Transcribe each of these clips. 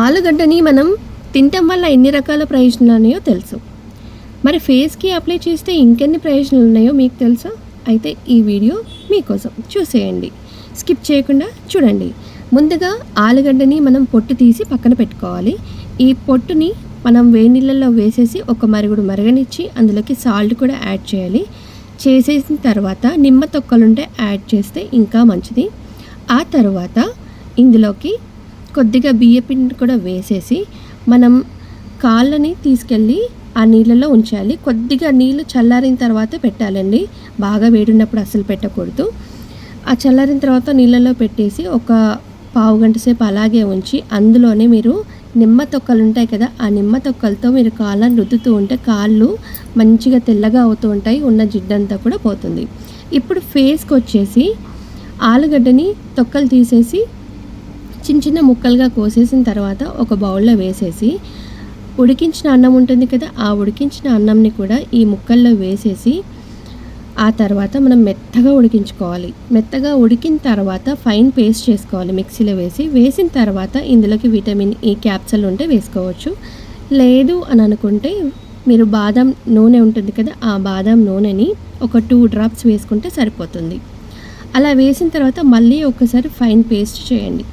ఆలుగడ్డని మనం తినటం వల్ల ఎన్ని రకాల ప్రయోజనాలు ఉన్నాయో తెలుసు. మరి ఫేస్కి అప్లై చేస్తే ఇంకెన్ని ప్రయోజనాలు ఉన్నాయో మీకు తెలుసా? అయితే ఈ వీడియో మీకోసం చూసేయండి. స్కిప్ చేయకుండా చూడండి. ముందుగా ఆలుగడ్డని మనం పొట్టు తీసి పక్కన పెట్టుకోవాలి. ఈ పొట్టుని మనం వేడి నీళ్ళల్లో వేసేసి ఒక మరుగుడు మరగనిచ్చి అందులోకి సాల్ట్ కూడా యాడ్ చేయాలి. చేసేసిన తర్వాత నిమ్మ తొక్కలుంటే యాడ్ చేస్తే ఇంకా మంచిది. ఆ తర్వాత ఇందులోకి కొద్దిగా బియ్యపిండి కూడా వేసేసి మనం కాళ్ళని తీసుకెళ్ళి ఆ నీళ్ళలో ఉంచాలి. కొద్దిగా నీళ్ళు చల్లారిన తర్వాత పెట్టాలండి. బాగా వేడినప్పుడు అసలు పెట్టకూడదు. ఆ చల్లారిన తర్వాత నీళ్ళలో పెట్టేసి ఒక పావు గంట సేపు అలాగే ఉంచి అందులోనే మీరు నిమ్మ తొక్కలు ఉంటాయి కదా ఆ నిమ్మ తొక్కలతో మీరు కాళ్ళని రుద్దుతూ ఉంటే కాళ్ళు మంచిగా తెల్లగా అవుతూ ఉంటాయి ఉన్న జిడ్డంతా కూడా పోతుంది. ఇప్పుడు ఫేస్కి వచ్చేసి ఆలుగడ్డని తొక్కలు తీసేసి చిన్న చిన్న ముక్కలుగా కోసేసిన తర్వాత ఒక బౌల్లో వేసేసి ఉడికించిన అన్నం ఉంటుంది కదా ఆ ఉడికించిన అన్నంని కూడా ఈ ముక్కల్లో వేసేసి ఆ తర్వాత మనం మెత్తగా ఉడికించుకోవాలి. మెత్తగా ఉడికిన తర్వాత ఫైన్ పేస్ట్ చేసుకోవాలి మిక్సీలో వేసి. వేసిన తర్వాత ఇందులోకి విటమిన్ ఈ క్యాప్సల్ ఉంటే వేసుకోవచ్చు. లేదు అని అనుకుంటే మీరు బాదం నూనె ఉంటుంది కదా ఆ బాదం నూనెని ఒక టూ డ్రాప్స్ వేసుకుంటే సరిపోతుంది. అలా వేసిన తర్వాత మళ్ళీ ఒకసారి ఫైన్ పేస్ట్ చేయండి.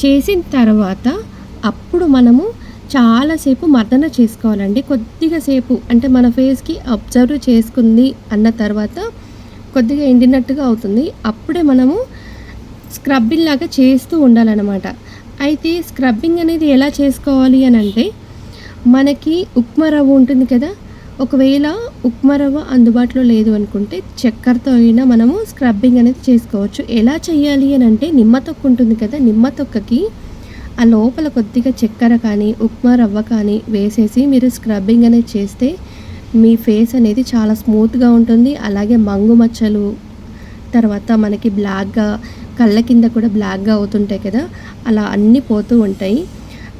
చేసిన తర్వాత అప్పుడు మనము చాలాసేపు మర్దన చేసుకోవాలండి. కొద్దిగా సేపు అంటే మన ఫేస్కి అబ్జర్వ్ చేసుకుంది అన్న తర్వాత కొద్దిగా ఎండినట్టుగా అవుతుంది. అప్పుడే మనము స్క్రబ్బింగ్ లాగా చేస్తూ ఉండాలన్నమాట. అయితే స్క్రబ్బింగ్ అనేది ఎలా చేసుకోవాలి అని అంటే మనకి ఉప్మా రవ్వ ఉంటుంది కదా ఒకవేళ ఉప్మా రవ్వ అందుబాటులో లేదు అనుకుంటే చక్కెరతో అయినా మనము స్క్రబ్బింగ్ అనేది చేసుకోవచ్చు. ఎలా చేయాలి అని అంటే నిమ్మ తొక్క ఉంటుంది కదా నిమ్మ తొక్కకి ఆ లోపల కొద్దిగా చక్కెర కానీ ఉప్మా రవ్వ కానీ వేసేసి మీరు స్క్రబ్బింగ్ అనేది చేస్తే మీ ఫేస్ అనేది చాలా స్మూత్గా ఉంటుంది. అలాగే మంగు మచ్చలు తర్వాత మనకి బ్లాక్గా కళ్ళ కింద కూడా బ్లాక్గా అవుతుంటాయి కదా అలా అన్నీ పోతూ ఉంటాయి.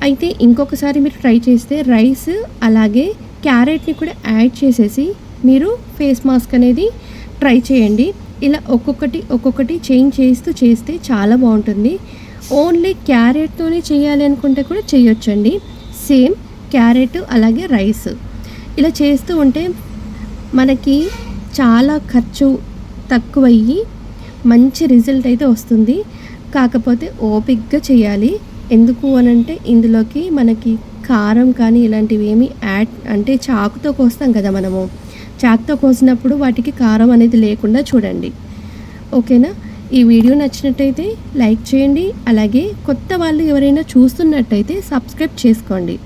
అయితే ఇంకొకసారి మీరు ట్రై చేస్తే రైస్ అలాగే క్యారెట్ని కూడా యాడ్ చేసేసి మీరు ఫేస్ మాస్క్ అనేది ట్రై చేయండి. ఇలా ఒక్కొక్కటి ఒక్కొక్కటి చేంజ్ చేస్తూ చేస్తే చాలా బాగుంటుంది. ఓన్లీ క్యారెట్తోనే చేయాలి అనుకుంటే కూడా చేయొచ్చండి. సేమ్ క్యారెట్ అలాగే రైస్. ఇలా చేస్తూ ఉంటే మనకి చాలా ఖర్చు తక్కువయ్యి మంచి రిజల్ట్ అయితే వస్తుంది. కాకపోతే ఓపిక్గా చేయాలి. ఎందుకు అనంటే ఇందులోకి మనకి కారం కానీ ఇలాంటివి ఏమి యాడ్ అంటే చాకుతో కోస్తాం కదా మనము. చాకుతో కోసినప్పుడు వాటికి కారం అనేది లేకుండా చూడండి. ఓకేనా? ఈ వీడియో నచ్చినట్టయితే లైక్ చేయండి. అలాగే కొత్త వాళ్ళు ఎవరైనా చూస్తున్నట్టయితే సబ్స్క్రైబ్ చేసుకోండి.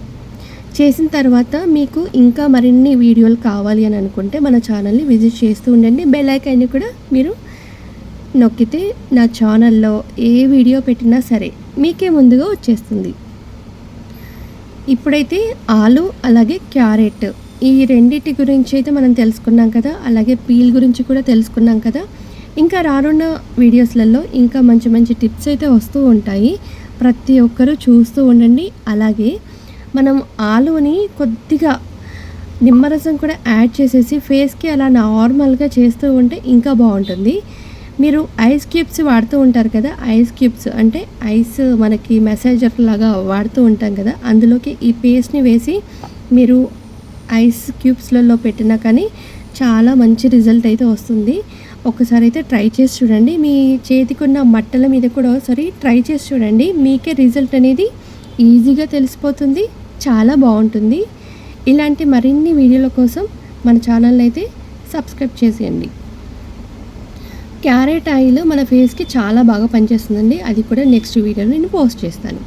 చేసిన తర్వాత మీకు ఇంకా మరిన్ని వీడియోలు కావాలి అని అనుకుంటే మన ఛానల్ని విజిట్ చేస్తూ ఉండండి. బెల్ ఐకాన్ని కూడా మీరు నొక్కితే నా ఛానల్లో ఏ వీడియో పెట్టినా సరే మీకే ముందుగా వచ్చేస్తుంది. ఇప్పుడైతే ఆలు అలాగే క్యారెట్ ఈ రెండింటి గురించి అయితే మనం తెలుసుకున్నాం కదా అలాగే పీల్ గురించి కూడా తెలుసుకున్నాం కదా. ఇంకా రానున్న వీడియోస్లలో ఇంకా మంచి మంచి టిప్స్ అయితే వస్తూ ఉంటాయి. ప్రతి ఒక్కరూ చూస్తూ ఉండండి. అలాగే మనం ఆలుని కొద్దిగా నిమ్మరసం కూడా యాడ్ చేసేసి ఫేస్కి అలా నార్మల్గా చేస్తూ ఉంటే ఇంకా బాగుంటుంది. మీరు ఐస్ క్యూబ్స్ వాడుతూ ఉంటారు కదా ఐస్ క్యూబ్స్ అంటే ఐస్ మనకి మెసేజర్ లాగా వాడుతూ ఉంటాం కదా అందులోకి ఈ పేస్ట్ని వేసి మీరు ఐస్ క్యూబ్స్లలో పెట్టినా కానీ చాలా మంచి రిజల్ట్ అయితే వస్తుంది. ఒకసారి అయితే ట్రై చేసి చూడండి. మీ చేతికి ఉన్న మట్టల మీద కూడా ఒకసారి ట్రై చేసి చూడండి. మీకే రిజల్ట్ అనేది ఈజీగా తెలిసిపోతుంది చాలా బాగుంటుంది. ఇలాంటి మరిన్ని వీడియోల కోసం మన ఛానల్ అయితే సబ్స్క్రైబ్ చేసేయండి. క్యారెట్ ఆయిల్ మన ఫేస్కి చాలా బాగా పనిచేస్తుందండి. అది కూడా నెక్స్ట్ వీడియోలో నేను పోస్ట్ చేస్తాను.